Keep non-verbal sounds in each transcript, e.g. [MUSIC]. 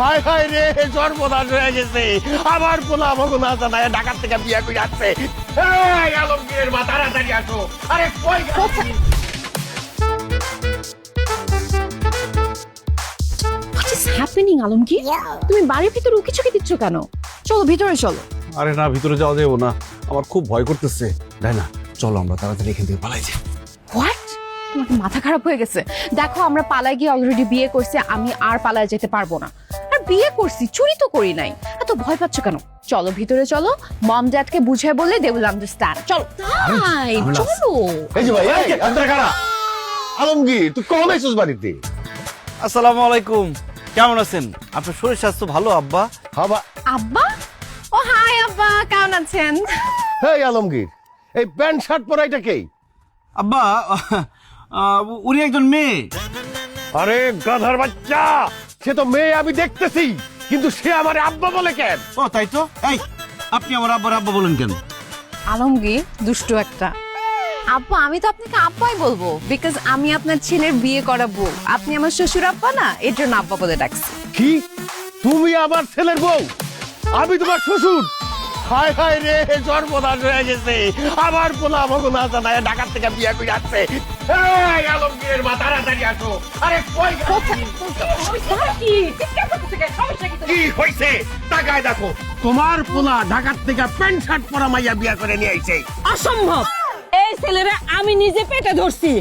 হায় হায় রে সর্বনাশ হয়ে গেছে। আমার পোলা আমাকে না ঢাকার থেকে বিয়ে করে আসছে। এই আলমগীরের মা তাড়াতাড়ি আসো। আরে কই গেছে? হ্যাপেনিং আলমগীর? তুমি বাড়ির ভিতরে উকি চুকি দিচ্ছ কেন? চলো ভিতরে চলো। আরে না ভিতরে যাওয়া যাব না। আমার খুব ভয় করতেছে। তাই না? চলো আমরা তাড়াতাড়ি এখান থেকে পালাই যাই। হোয়াট তোমাকে মাথা খারাপ হয়ে গেছে? দেখো আমরা পালায় গিয়ে অলরেডি বিয়ে করছি আমি আর পালায় যেতে পারব না। বিয়ে করছি চুরি তো করি নাই। এত ভয় পাচ্ছ কেন? চলো ভিতরে চলো মম ড্যাডকে বুঝায় বললে দে উইল আন্ডারস্ট্যান্ড চলো। তাই চলো। এই যে ভাই এই আপনারা কারা? আলমগীর তুই কখন আইছিস বাড়িতে? আসসালামু আলাইকুম। কেমন আছেন? আপনার শরীর স্বাস্থ্য ভালো আব্বা? হাবা আব্বা? ও হাই আব্বা কেমন আছেন? হেই আলমগীর এই প্যান্ট শার্ট পরা এটা কে? আব্বা আহ, উনি একজন মেয়ে। আরে গাধার বাচ্চা! সে তো মেয়ে আমি দেখতেছি কিন্তু সে আমার আব্বা বলে কেন? ও তাই তো? এই আপনি আমার আব্বার আব্বা বলেন কেন? আলমগীর দুষ্টু একটা। আব্বা আমি তো আপনাকে আব্বাই বলব বিকজ আমি আপনার ছেলের বিয়ে করাবো। আপনি আমার শ্বশুর আব্বা না এর জন্য আব্বা বলে ডাকছি। কি? তুমি আমার ছেলের বউ? আমি তোমার শ্বশুর? হায় হায় রে সর্বনাশ হয়ে গেছে। আমার পোলা আমাকে না জানায় ঢাকার থেকে বিয়ে করে আসছে। এই আলমগীরের মা তাড়াতাড়ি আসো। আরে কই কি? হইছে? তাকায় দেখো। তোমার পোলা ঢাকার থেকে প্যান্ট শার্ট পরা মাইয়া বিয়ে করে নিয়ে আইছে। অসম্ভব! এই ছেলেরা আমি নিজে পেটে ধরছি।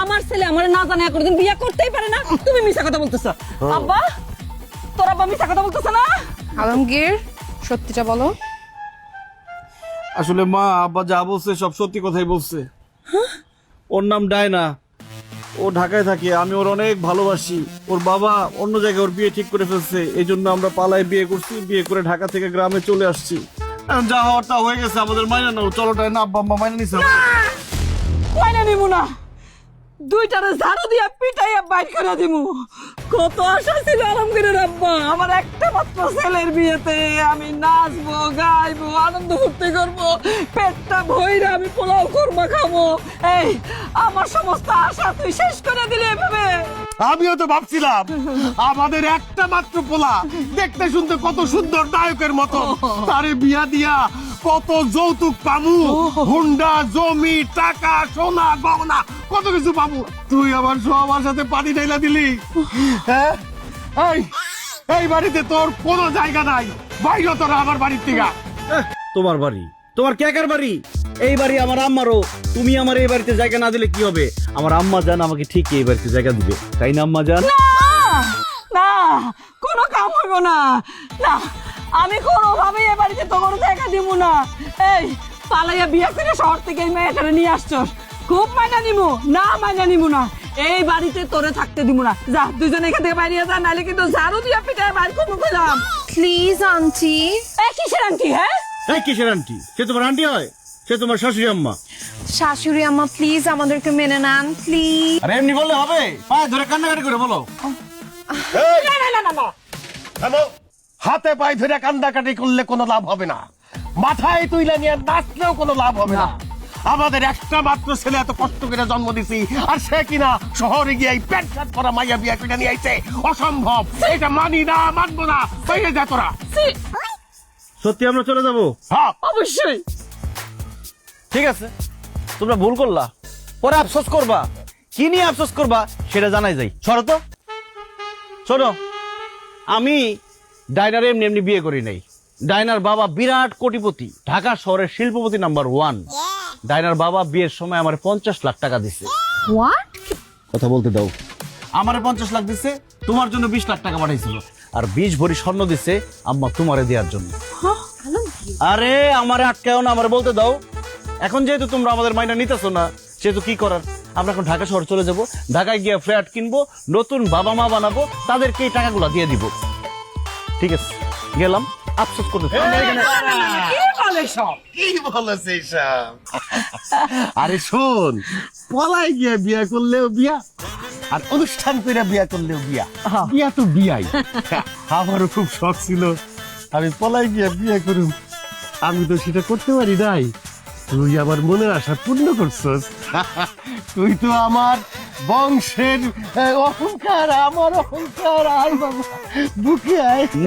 আমার ছেলে আমার না জানে কোনদিন বিয়ে করতেই পারে না। তুমি মিছা কথা বলতেছ। আব্বা তোর আব্বা মিছা কথা বলতেছ না? আলমগীর সত্যিটা বলো। আসলে মা আব্বা যা বলছে সব সত্যি কথাই বলছে। ওর নাম ডায়না। ও ঢাকায় থাকে আমি ওর অনেক ভালোবাসি। ওর বাবা অন্য জায়গায় ওর বিয়ে ঠিক করে ফেলছে এই জন্য আমরা পালায় বিয়ে করছি বিয়ে করে ঢাকা থেকে গ্রামে চলে আসছি। যা হওয়ার তা হয়ে গেছে আমাদের মাইনা নাও। চলো ডায়না আব্বা আম্মা মাইনা নিছে। মাইনা নিব না! দুইটারে ঝাড়ু দিয়া পিটাইয়া বাইর করে দিমু। কত আশা ছিল আমার একটা মাত্র ছেলের বিয়েতে আমি নাচবো গাইবো আনন্দ ফুর্তি করব পেটটা ভইরা আমি পোলাও করব খাব। এই আমার সমস্ত আশা তুই শেষ করে দিলে এভাবে। আমিও তো ভাবছিলাম আমাদের একটা মাত্র পোলা। দেখতে শুনতে কত সুন্দর নায়কের মতো। [LAUGHS] তারে বিয়া দিয়া কত যৌতুক পামু? হুন্ডা জমি টাকা সোনা গহনা কত কিছু পামু? তুই আমার সবার সাথে পানি ঢাইলা দিলি? হ্যাঁ? এই এই বাড়িতে তোর কোনো জায়গা নাই। বাইরে তোরা আমার বাড়ির থেকে তোমার বাড়ি? তোমার কেকার বাড়ি? এই বাড়ি আমার আম্মারও। তুমি আমার এই বাড়িতে জায়গা না দিলে কি হবে? আমার আম্মা জান আমাকে ঠিক এই বাড়িতে জায়গা দিবে। তাই না আম্মা জান? না না কোনো কাম হইব না। না আমি কোনোভাবেই এ বাড়িতে তোমার দেখা দিব না। এই পালাইয়া বিয়ে করে শহর থেকে এই মেয়েটারে নিয়ে আসছস। খুব মাইনা নিমু না মাইনা নিমু না। এই বাড়িতে তোরে থাকতে দিব না। যা দুজন এখান থেকে বাইরে যা নাহলে কিন্তু ঝাড়ু দিয়া পিটায় বাইর করব কইলাম। প্লিজ আন্টি এই কিসের আন্টি হ্যাঁ? এই কিসের আন্টি সে তোমার আন্টি হয়? সে তোমার শাশুড়ি আম্মা? শাশুড়ি আম্মা প্লিজ আমাদেরকে মেনে নেন প্লিজ আরে এমনি বললে হবে। পায়ে ধরে কান্নাকাটি করে বলো। না না না না না। থামো। হাতে পায়ে ধরে কান্দাকাটি করলে কোনো লাভ হবে না। মাথায় তুইলা নিয়ে নাচলেও কোনো লাভ হবে না। আমাদের একটা মাত্র ছেলে এত কষ্ট করে জন্ম দিছি আর সে কিনা শহরে গিয়ে এই প্যান্ট শার্ট পরা মাইয়া বিয়া করে নিয়ে আইছে। অসম্ভব। এটা মানি না মানবো না। বাইরে যা তোরা। সত্যি আমরা চলে যাব? হ্যাঁ। অবশ্যই। ঠিক আছে। তোমরা ভুল করলা। পরে আফসোস করবা। কি নিয়ে আফসোস করবা সেটা জানাই যাই। সরো তো। শোনো আমি ডাইনার এমনি এমনি বিয়ে করি নাই। ডাইনার বাবা বিরাট কোটিপতি ঢাকা শহরের শিল্পপতি নাম্বার ওয়ান। ডাইনার বাবা বিয়ের সময় আমার পঞ্চাশ লাখ টাকা দিছে। কথা বলতে দাও। আমার পঞ্চাশ লাখ দিছে তোমার জন্য বিশ লাখ টাকা পাঠাইছিল। আর বিশ ভরি স্বর্ণ দিছে আম্মা তোমারে দেওয়ার জন্য। আরে আমারে আটকাও না আমার বলতে দাও। এখন যেহেতু তোমরা আমাদের মাইনা নিতেছো না সেহেতু কি করার? আমরা এখন ঢাকা শহর চলে যাব। ঢাকায় গিয়ে ফ্ল্যাট কিনবো নতুন বাবা মা বানাবো তাদেরকে এই টাকাগুলো দিয়ে দিব। ঠিক আছে গেলাম আফসোস করতে আমরা এখানে- কি বলে সব? কি বলেছে সব। [LAUGHS] আরে শোন পলাই গিয়া বিয়া করলেও বিয়া আর অনুষ্ঠান করে বিয়া করলেও বিয়া। বিয়া তো বিয়াই। আমারও খুব শখ ছিল আমি পলাই গিয়া বিয়ে করুম। আমি তো সেটা করতে পারি নাই। তুই আমার মনের আশা পূর্ণ করছস। [LAUGHS] তুই তো আমার বংশের অহংকার আমার অহংকার আর বাবা বুকে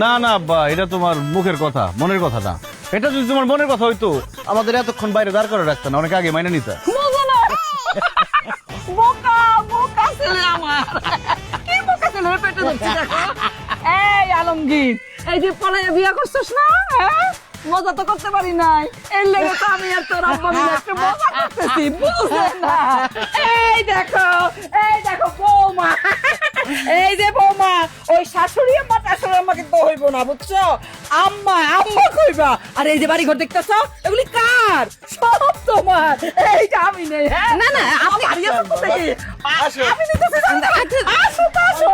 না না আব্বা এটা তোমার মুখের কথা মনের কথা না। এটা যদি তোমার মনের কথা হইতো আমাদের এতক্ষণ বাইরে দাঁড় করে রাখতো না অনেক আগে মাইনে নিতে। বোকা বোকা ছেলে আমার। কি বোকা ছেলে পেটে ধরছি দেখো। এই আলমগীর এই যে পলাইয়া বিয়া করছিস না হ্যাঁ? মজা তো করতে পারি নাই। এর লেগে তো আমি আর তোর আব্বা মিলে একটু মজা করতেছি বুঝলে না? এই দেখো এই দেখো বৌমা। এই যে বৌমা ওই শাশুড়ি আম্মা শাশুড়ি আম্মা কিন্তু হইব না বুঝছ? আম্মা আম্মা কইবা। আর এই যে বাড়ি ঘর দেখতেছ এগুলি কার? সব তোমার। এই যে আমি নেই হ্যাঁ? না, না, আপনি- বাড়ি আসো কোথায়? আমি নিতেছি আসো তো, আসো।